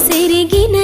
సిరిగిన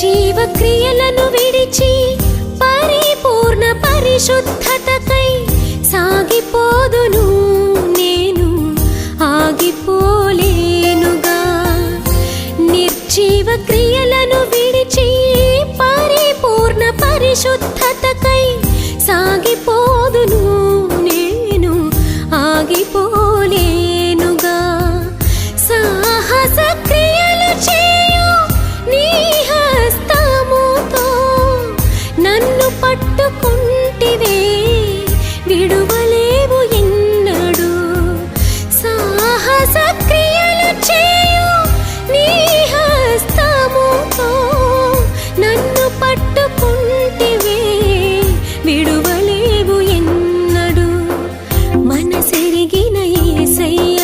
జీవక్రియలను విడిచి పరిపూర్ణ పరిశుద్ధతకై సాగిపోదును నేను. ఆగిపోలేనుగా. నిర్జీవక్రియలను విడిచి పరిపూర్ణ పరిశుద్ధతకై సాగిపోదును నేను. ఆగిపోలే సక్రియలు నన్ను పట్టుకుంటివే విడువలేవు ఎన్నడు. మనసెరిగిన ఏసయ్య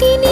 তিনি